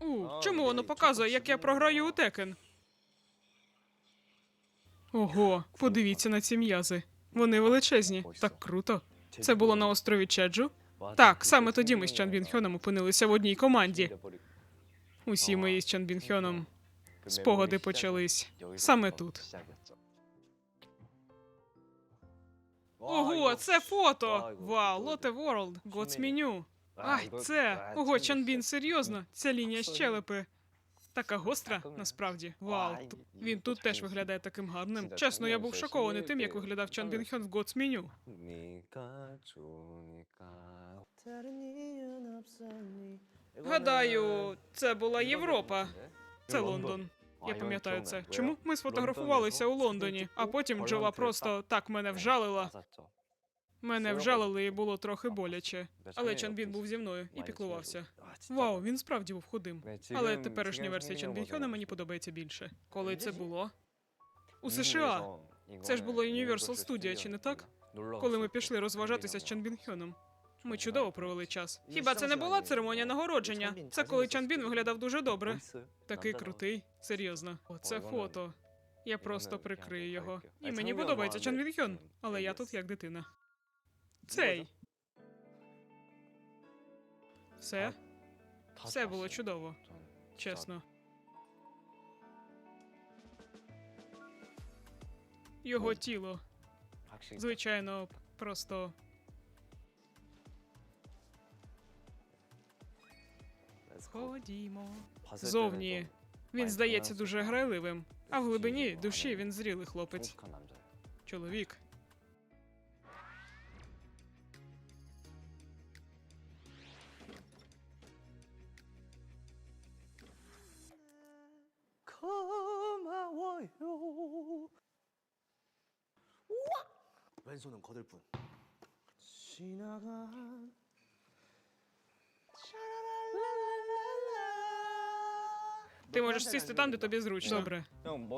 У, чому воно показує, як я програю у Текен? Ого, подивіться на ці м'язи. Вони величезні. Так круто. Це було на острові Чеджу? Так, саме тоді ми з Чан Бін Хьоном опинилися в одній команді. Усі мої з Чан Бін Хьоном спогади почались саме тут. Ого, це фото! Вау, Lotte World, God's Menu. Ай, це ого, Чанбін, серйозно. Ця лінія щелепи. Така гостра, насправді. Вау. Він тут теж виглядає таким гарним. Чесно, я був шокований тим, як виглядав Чан Бін Хьон в God's Menu. Гадаю, це була Європа. Це Лондон. Я пам'ятаю це. Чому ми сфотографувалися у Лондоні, а потім Джола просто так мене вжалила. Мене вжалили і було трохи боляче. Але Чанбін був зі мною і піклувався. Вау, він справді був худим. Але теперішня версія Чанбінхьона мені подобається більше. Коли це було? У США. Це ж було Universal Studio, чи не так? Коли ми пішли розважатися з Чанбін Хьоном. Ми чудово провели час. Хіба це не була церемонія нагородження? Це коли Чанбін виглядав дуже добре. Такий крутий, серйозно. Оце фото. Я просто прикрию його. І мені подобається Чан Він але я тут як дитина. Цей. Все? Все було чудово, чесно. Його тіло, звичайно, просто. Ходімо. Зовні він здається дуже грайливим, а в глибині душі він зрілий хлопець. Чоловік. 왼손은 거들 뿐. 지나간 Ти можеш сісти там, де тобі зручно. Добре.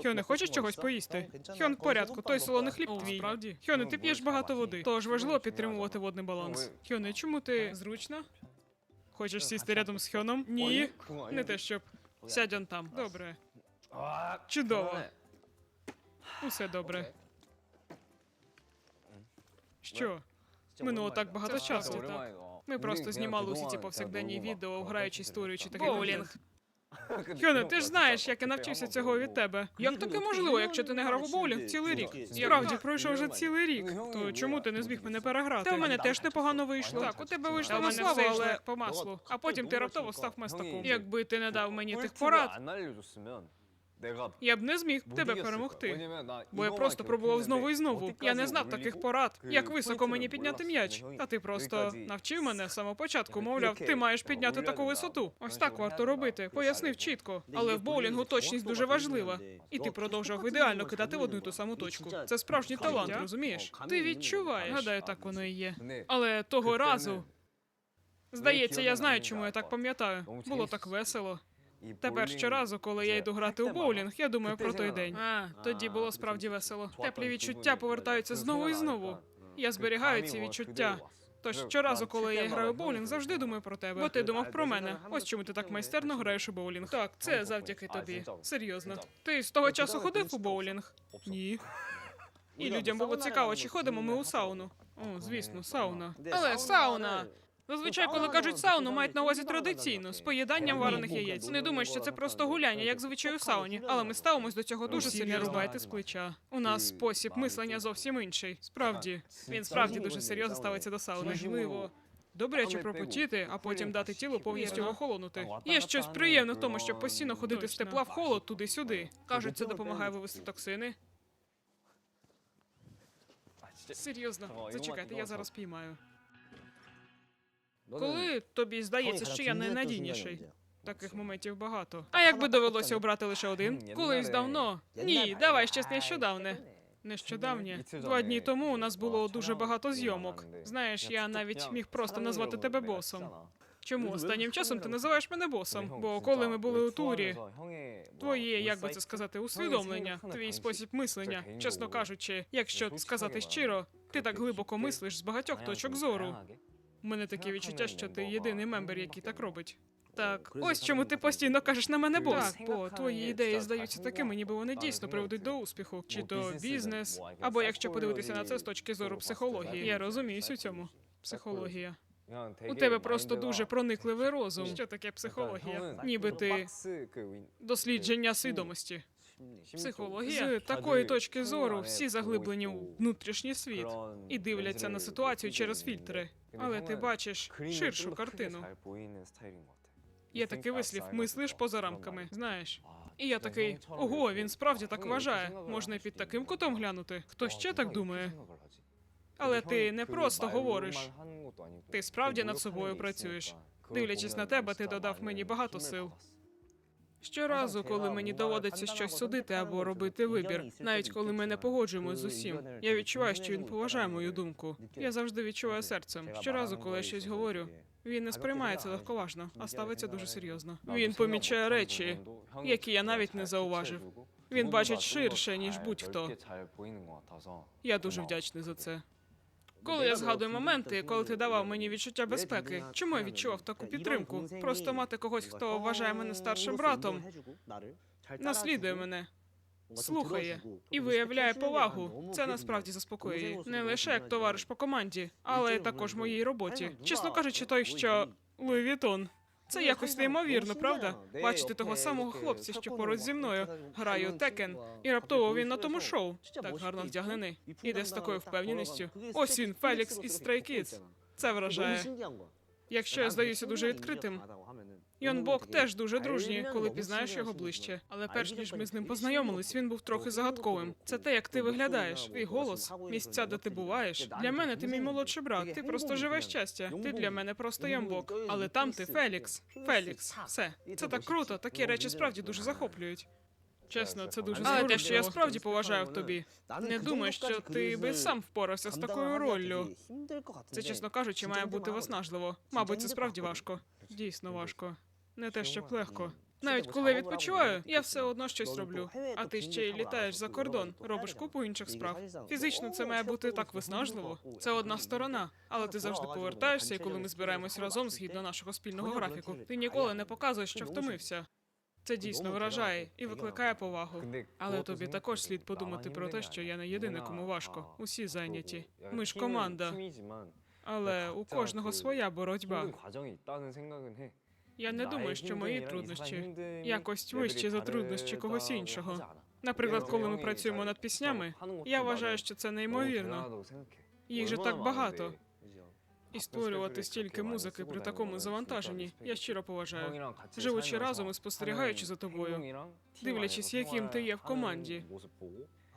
Хьоне, хочеш чогось поїсти? Хьон, в порядку, той солоний хліб твій. Справді? Хьоне, ти п'єш багато води. Тож важливо підтримувати водний баланс. Хьоне, чому ти зручно? Хочеш сісти рядом з Хьоном? Ні. Не те щоб. Сядь он там. Добре. Чудово. Усе добре. Що? Минуло так багато часу. так? Ми просто знімали усі ці повсякденні типу, відео, граючи історію чи таких Боулінг. Хьоне, ти ж знаєш, як я навчився цього від тебе. Як таке можливо, якщо ти не грав у боулінг цілий рік? Справді пройшов вже цілий рік. То чому ти не зміг мене переграти? Та в мене теж непогано вийшло. Так, у тебе вийшло на славу, але по маслу. А потім ти раптово став мастаком. Якби ти не дав мені тих порад я б не зміг тебе перемогти. Бо я просто пробував знову і знову. Я не знав таких порад, як високо мені підняти м'яч. А ти просто навчив мене з самого початку. Мовляв, ти маєш підняти таку висоту. Ось так варто робити. Пояснив чітко. Але в боулінгу точність дуже важлива. І ти продовжував ідеально кидати в одну й ту саму точку. Це справжній талант, розумієш? Ти відчуваєш. Гадаю, так воно і є. Але того разу. Здається, я знаю, чому я так пам'ятаю. Було так весело. Тепер щоразу, коли я йду грати у боулінг, я думаю про той день. А тоді було справді весело. Теплі відчуття повертаються знову і знову. Я зберігаю ці відчуття. Тож щоразу, коли я граю боулінг, завжди думаю про тебе. Бо ти думав про мене. Ось чому ти так майстерно граєш у боулінг. Так, це завдяки тобі. Серйозно. Ти з того часу ходив у боулінг? Ні. І людям було цікаво, чи ходимо ми у сауну. О, звісно, сауна. Але сауна Зазвичай, коли кажуть сауну, мають на увазі традиційно з поїданням варених яєць. Не думаю, що це просто гуляння, як звичай у сауні. Але ми ставимось до цього дуже серйозно. Рубайте з плеча. У нас спосіб мислення зовсім інший. Справді, він справді дуже серйозно ставиться до сауни. Можливо. Добряче пропотіти, а потім дати тілу повністю охолонути. Є щось приємне в тому, щоб постійно ходити з тепла в холод туди-сюди. Кажуть, це допомагає вивести токсини. Серйозно, зачекайте, я зараз піймаю. Коли тобі здається, що я найнадійніший? Таких моментів багато. А якби довелося обрати лише один? Колись давно. Ні, давай щось нещодавне. Нещодавнє. Два дні тому у нас було дуже багато зйомок. Знаєш, я навіть міг просто назвати тебе босом. Чому останнім часом ти називаєш мене босом? Бо коли ми були у турі, твоє, як би це сказати, усвідомлення, твій спосіб мислення, чесно кажучи, якщо сказати щиро, ти так глибоко мислиш з багатьох точок зору. Мене таке відчуття, що ти єдиний мембер, який так робить. Так, ось чому ти постійно кажеш на мене бос, бо твої ідеї здаються такими, ніби вони дійсно приведуть до успіху, чи то бізнес, або якщо подивитися на це з точки зору психології. Я розуміюсь у цьому. Психологія. У тебе просто дуже проникливий розум. Що таке психологія? Ніби ти дослідження свідомості. Психологія з такої точки зору всі заглиблені у внутрішній світ і дивляться на ситуацію через фільтри. Але ти бачиш ширшу картину. Є такий вислів, мислиш поза рамками, знаєш. І я такий, ого, він справді так вважає. Можна під таким кутом глянути. Хто ще так думає? Але ти не просто говориш, ти справді над собою працюєш. Дивлячись на тебе, ти додав мені багато сил. Щоразу, коли мені доводиться щось судити або робити вибір, навіть коли ми не погоджуємо з усім, я відчуваю, що він поважає мою думку. Я завжди відчуваю серцем. Щоразу, коли я щось говорю, він не сприймає це легковажно, а ставиться дуже серйозно. Він помічає речі, які я навіть не зауважив. Він бачить ширше ніж будь-хто. Я дуже вдячний за це. Коли я згадую моменти, коли ти давав мені відчуття безпеки, чому я відчував таку підтримку? Просто мати когось, хто вважає мене старшим братом, наслідує мене, слухає і виявляє повагу. Це насправді заспокоює. Не лише як товариш по команді, але також моїй роботі. Чесно кажучи, той, що Луї Вітон. Це якось неймовірно, правда? Бачити того самого хлопця, що поруч зі мною грає у Текен, і раптово він на тому шоу. Так гарно вдягнений. Іде з такою впевненістю. Ось він, Фелікс із Stray. Це вражає. Якщо я здаюся дуже відкритим, Йон Бок теж дуже дружній, коли пізнаєш його ближче. Але перш ніж ми з ним познайомились, він був трохи загадковим. Це те, як ти виглядаєш, твій голос, місця, де ти буваєш. Для мене ти мій молодший брат. Ти просто живе щастя. Ти для мене просто Йомбок. Але там ти Фелікс. Фелікс. Все. Це так круто. Такі речі справді дуже захоплюють. Чесно, це дуже Але те, що я справді поважаю в тобі. Не думаю, що ти би сам впорався з такою роллю. Це, чесно кажучи, має бути виснажливо. Мабуть, це справді важко. Дійсно важко. Не те, щоб легко. Навіть коли відпочиваю, я все одно щось роблю. А ти ще й літаєш за кордон, робиш купу інших справ. Фізично це має бути так виснажливо. Це одна сторона, але ти завжди повертаєшся, і коли ми збираємось разом згідно нашого спільного графіку, ти ніколи не показуєш, що втомився. Це дійсно вражає і викликає повагу. Але тобі також слід подумати про те, що я не єдиний, кому важко. Усі зайняті. Ми ж команда. Але у кожного своя боротьба. Я не думаю, що мої труднощі якось вищі за труднощі когось іншого. Наприклад, коли ми працюємо над піснями, я вважаю, що це неймовірно. Їх же так багато. І створювати стільки музики при такому завантаженні, я щиро поважаю. Живучи разом і спостерігаючи за тобою, дивлячись, яким ти є в команді.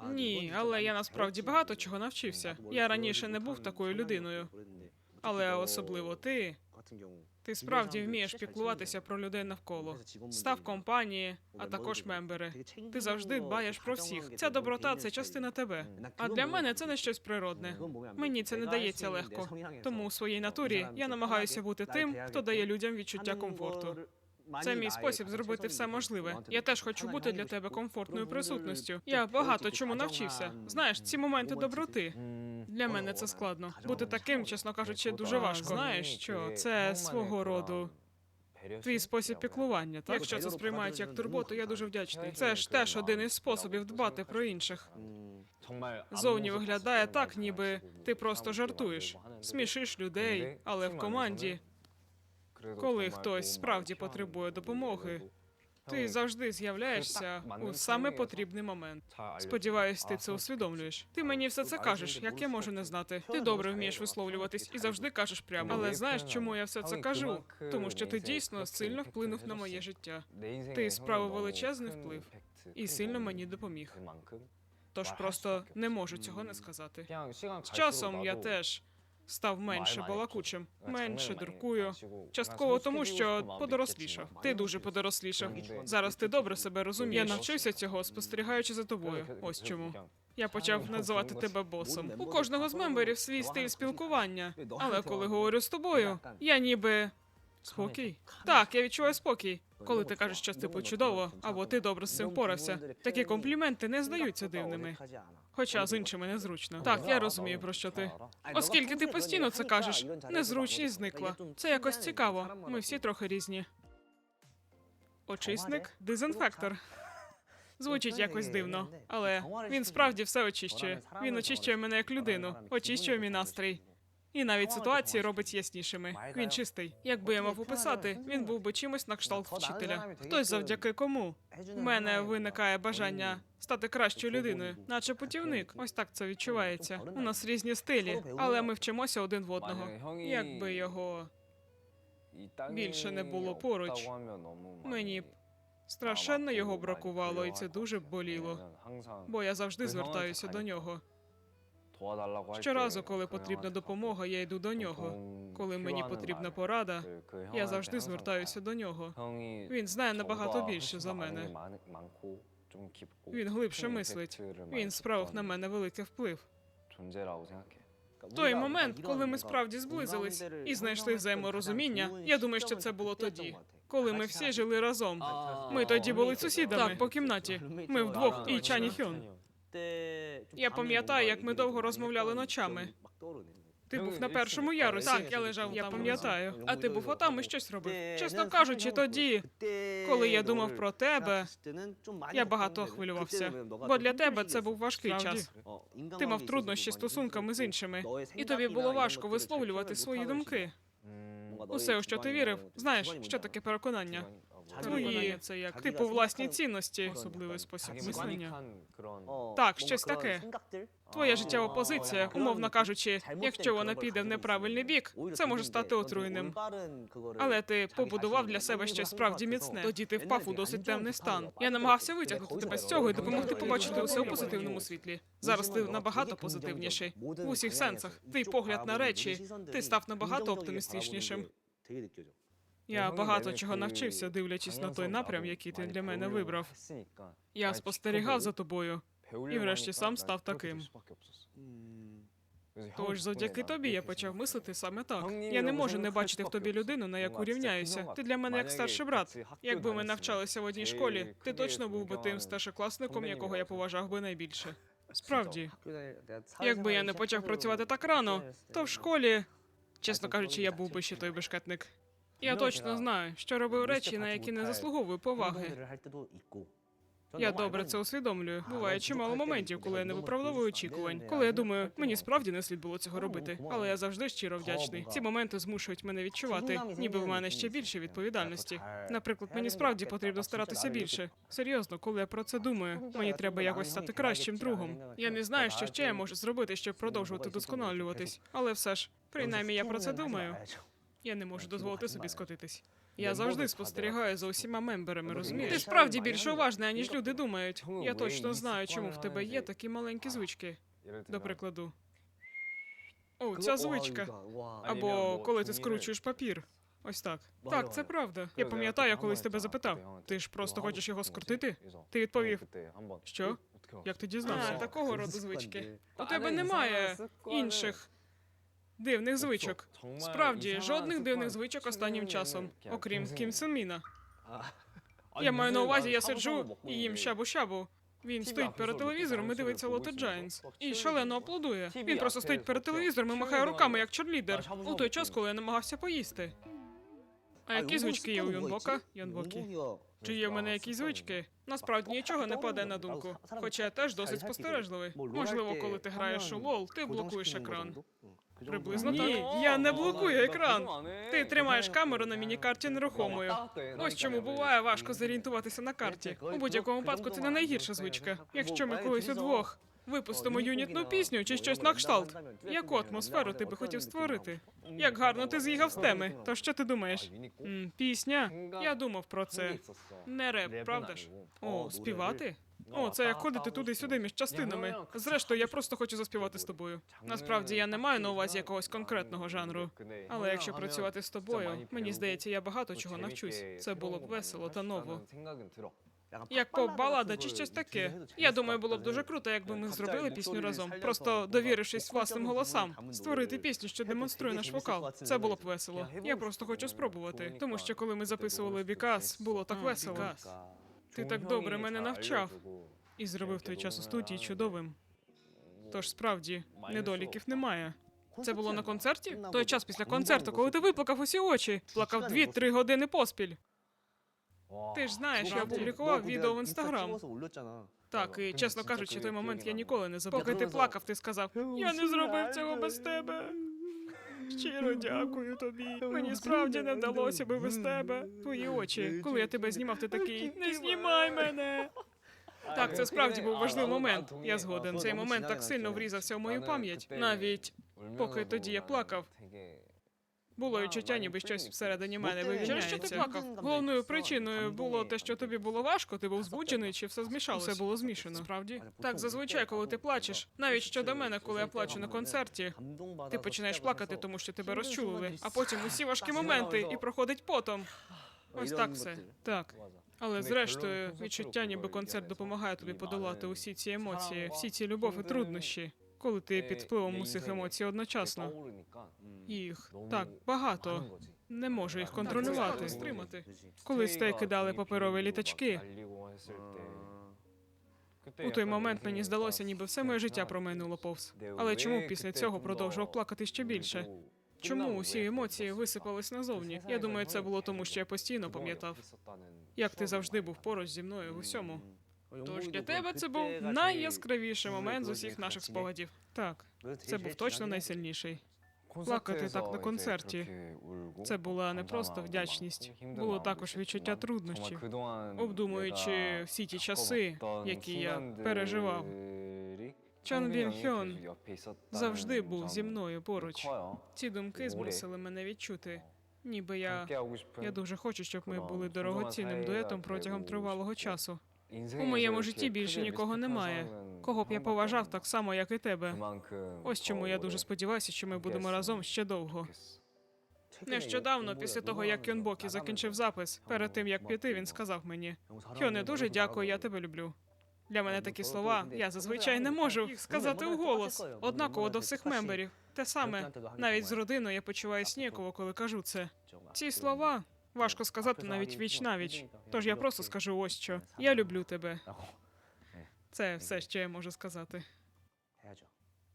Ні, але я насправді багато чого навчився. Я раніше не був такою людиною, але особливо ти ти справді вмієш піклуватися про людей навколо. Став компанії, а також мембери. Ти завжди дбаєш про всіх. Ця доброта це частина тебе. А для мене це не щось природне. Мені це не дається легко. Тому у своїй натурі я намагаюся бути тим, хто дає людям відчуття комфорту. Це мій спосіб зробити все можливе. Я теж хочу бути для тебе комфортною присутністю. Я багато чому навчився. Знаєш, ці моменти доброти. 음, Для мене це складно. Бути таким, чесно кажучи, дуже важко. Знаєш, що це свого роду твій спосіб піклування. Так, якщо це сприймають як турботу, я дуже вдячний. Це ж теж один із способів дбати про інших. Зовні виглядає так, ніби ти просто жартуєш, смішиш людей, але в команді коли хтось справді потребує допомоги, ти завжди з'являєшся у саме потрібний момент. Сподіваюсь, ти це усвідомлюєш. Ти мені все це кажеш, як я можу не знати. Ти добре вмієш висловлюватись і завжди кажеш прямо. Але знаєш, чому я все це кажу? Тому що ти дійсно сильно вплинув на моє життя Ти справив величезний вплив і сильно мені допоміг. Тож просто не можу цього не сказати. З часом я теж став менше балакучим, менше дуркую. Частково тому, що подорослішав. Ти дуже подорослішав. Зараз ти добре себе розумієш. Я навчився цього, спостерігаючи за тобою. Ось чому. Я почав називати тебе босом. У кожного з мемберів свій стиль спілкування. Але коли говорю з тобою, я ніби спокій. Так, я відчуваю спокій. Коли ти кажеш щось типу чудово, або ти добре з цим впорався. Такі компліменти не здаються дивними. Хоча з іншими незручно. Так, я розумію про що ти. Оскільки ти постійно це кажеш, незручність зникла. Це якось цікаво. Ми всі трохи різні. Очисник, дезінфектор. Звучить якось дивно, але він справді все очищує. Він очищує мене як людину, очищує мій настрій. І навіть ситуації робить яснішими. Він чистий. Якби я мав описати, він був би чимось на кшталт вчителя. Хтось завдяки кому. У мене виникає бажання стати кращою людиною, наче путівник. Ось так це відчувається. У нас різні стилі, але ми вчимося один в одного. Якби його більше не було поруч, мені б страшенно його бракувало, і це дуже боліло. Бо я завжди звертаюся до нього. Щоразу, коли потрібна допомога, я йду до нього. Коли мені потрібна порада, я завжди звертаюся до нього. Він знає набагато більше за мене. Він глибше мислить. Він справив на мене великий вплив. Той момент, коли ми справді зблизились і знайшли взаєморозуміння, я думаю, що це було тоді, коли ми всі жили разом. Ми тоді були сусідами так, по кімнаті. Ми вдвох і Чані Хьон. Я пам'ятаю, як ми довго розмовляли ночами. Ти був на першому ярусі. Так, я лежав. Я пам'ятаю. А ти був отам і щось робив. Чесно кажучи, тоді, коли я думав про тебе, я багато хвилювався. Бо для тебе це був важкий час. Ти мав труднощі стосунками з іншими, і тобі було важко висловлювати свої думки. Усе, у що ти вірив, знаєш, що таке переконання. Твої це як типу власні цінності, особливий спосіб мислення. Так, щось таке. Твоя життєва позиція, умовно кажучи, якщо вона піде в неправильний бік, це може стати отруйним. Але ти побудував для себе щось справді міцне. Тоді ти впав у досить темний стан. Я намагався витягнути тебе з цього і допомогти побачити усе у позитивному світлі. Зараз ти набагато позитивніший. В усіх сенсах. Твій погляд на речі, ти став набагато оптимістичнішим. Я багато чого навчився, дивлячись на той напрям, який ти для мене вибрав. Я спостерігав за тобою. і врешті сам став таким. Тож завдяки тобі я почав мислити саме так. Я не можу не бачити в тобі людину, на яку рівняюся. Ти для мене як старший брат. Якби ми навчалися в одній школі, ти точно був би тим старшокласником, якого я поважав би найбільше. Справді, якби я не почав працювати так рано, то в школі, чесно кажучи, я був би ще той бешкетник. Я точно знаю, що робив речі, на які не заслуговую поваги. Я добре це усвідомлюю. Буває чимало моментів, коли я не виправдовую очікувань. Коли я думаю, мені справді не слід було цього робити, але я завжди щиро вдячний. Ці моменти змушують мене відчувати, ніби в мене ще більше відповідальності. Наприклад, мені справді потрібно старатися більше. Серйозно, коли я про це думаю, мені треба якось стати кращим другом. Я не знаю, що ще я можу зробити, щоб продовжувати досконалюватись, але все ж, принаймні, я про це думаю. Я не можу дозволити собі скотитись. Я завжди спостерігаю за усіма мемберами, розумієш? Ти справді більше уважний, аніж люди думають. Я точно знаю, чому в тебе є такі маленькі звички. До прикладу. О, ця звичка. Або коли ти скручуєш папір. Ось так. Так, це правда. Я пам'ятаю, я колись тебе запитав. Ти ж просто хочеш його скрутити? Ти відповів, що? Як ти дізнався? А, такого роду звички. У тебе немає інших дивних звичок. Справді, жодних дивних звичок останнім часом, окрім Кім Сен Міна. Я маю на увазі, я сиджу і їм щабу-щабу. Він стоїть перед телевізором і дивиться Лоте Джайнс. І шалено аплодує. Він просто стоїть перед телевізором і махає руками, як черлідер, у той час, коли я намагався поїсти. А які звички є у Йонбока? Йонбокі? Чи є в мене якісь звички? Насправді нічого не падає на думку. Хоча я теж досить спостережливий. Можливо, коли ти граєш у лол, ти блокуєш екран. Приблизно так. Ні, я не блокую екран. Ти тримаєш камеру на міні-карті нерухомою. Ось чому буває важко зорієнтуватися на карті. У будь-якому випадку це не найгірша звичка. Якщо ми колись удвох випустимо юнітну пісню чи щось на кшталт. Яку атмосферу ти би хотів створити? Як гарно ти з'їхав з теми. То що ти думаєш? М, пісня? Я думав про це. Не реп, правда ж? О, співати? О, це як ходити туди-сюди між частинами. Зрештою, я просто хочу заспівати з тобою. Насправді я не маю на увазі якогось конкретного жанру. Але якщо працювати з тобою, мені здається, я багато чого навчусь. Це було б весело та ново. Як поп-балада чи щось таке. Я думаю, було б дуже круто, якби ми зробили пісню разом. Просто довірившись власним голосам, створити пісню, що демонструє наш вокал. Це було б весело. Я просто хочу спробувати. Тому що коли ми записували Бікас, було так весело. Ти так добре мене навчав і зробив той час у студії чудовим. Тож справді недоліків немає. Це було на концерті? Той час після концерту, коли ти виплакав усі очі, плакав 2-3 години поспіль. Ти ж знаєш, я опублікував відео в інстаграм. Так, і чесно кажучи, той момент я ніколи не забув. Поки ти плакав, ти сказав: Я не зробив цього без тебе. Щиро дякую тобі. Мені справді не вдалося би без тебе. Твої очі, коли я тебе знімав, ти такий не знімай мене. Так, це справді був важливий момент. Я згоден. Цей момент так сильно врізався в мою пам'ять. Навіть поки тоді я плакав. Було відчуття, ніби щось всередині мене вивільняється. Через що ти плакав? Головною причиною було те, що тобі було важко, ти був збуджений, чи все змішалося? Все було змішано. Справді? Так, зазвичай, коли ти плачеш, навіть щодо мене, коли я плачу на концерті, ти починаєш плакати, тому що тебе розчулили, а потім усі важкі моменти і проходить потом. Ось так все. Так. Але зрештою, відчуття, ніби концерт допомагає тобі подолати усі ці емоції, всі ці любов і труднощі, коли ти під впливом усіх емоцій одночасно. Їх так багато. Не можу їх контролювати, стримати. Колись те кидали паперові літачки. У той момент мені здалося, ніби все моє життя промайнуло повз. Але чому після цього продовжував плакати ще більше? Чому усі емоції висипались назовні? Я думаю, це було тому, що я постійно пам'ятав, як ти завжди був поруч зі мною в усьому. Тож для тебе це був найяскравіший момент з усіх наших спогадів. Так, це був точно найсильніший. Плакати так на концерті. Це була не просто вдячність, було також відчуття труднощів. обдумуючи всі ті часи, які я переживав. Чан Бін Хьон завжди був зі мною поруч. Ці думки змусили мене відчути, ніби я. Я дуже хочу, щоб ми були дорогоцінним дуетом протягом тривалого часу. У моєму житті більше нікого немає, Кого б я поважав так само, як і тебе. Ось чому я дуже сподіваюся, що ми будемо разом ще довго. Нещодавно, після того як Кьонбокі закінчив запис, перед тим як піти, він сказав мені: Хьоне, дуже дякую, я тебе люблю. Для мене такі слова я зазвичай не можу їх сказати вголос. Однаково до всіх мемберів. Те саме, навіть з родиною я почуваюся ніяково, коли кажу це. Ці слова Важко сказати навіть віч навіч. Тож я просто скажу ось що. Я люблю тебе. Це все, що я можу сказати.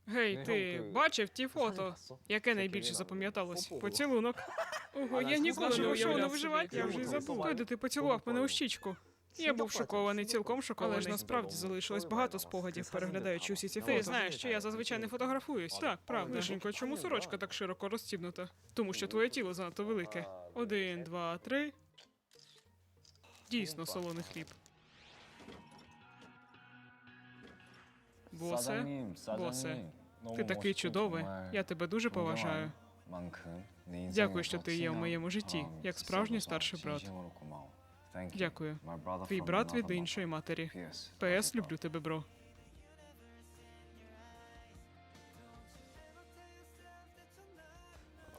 Гей, ну, ти бачив ті фото, яке найбільше запам'яталось? Поцілунок. Ого, я ніколи не уявляв на. Я вже й забула. Ти поцілував мене у щічку. Я був шокований, цілком шокований. Але ж насправді залишилось багато спогадів, переглядаючи усі ці фото. Ти знаєш, що я зазвичай не фотографуюсь. Так, правда. Лишенько, чому сорочка так широко розстібнута? Тому що твоє тіло занадто велике. Один, два, три. Дійсно, солоний хліб. Босе, босе, ти такий чудовий. Я тебе дуже поважаю. Дякую, що ти є в моєму житті, як справжній старший брат. Дякую. Твій брат від іншої матері. ПС, люблю тебе, бро.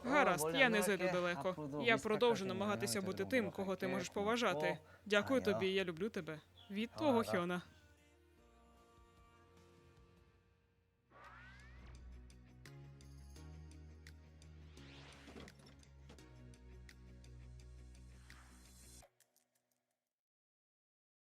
Гаразд, я не зайду далеко. Я продовжу намагатися бути тим, кого ти можеш поважати. Дякую тобі, я люблю тебе. Від твого Хьона.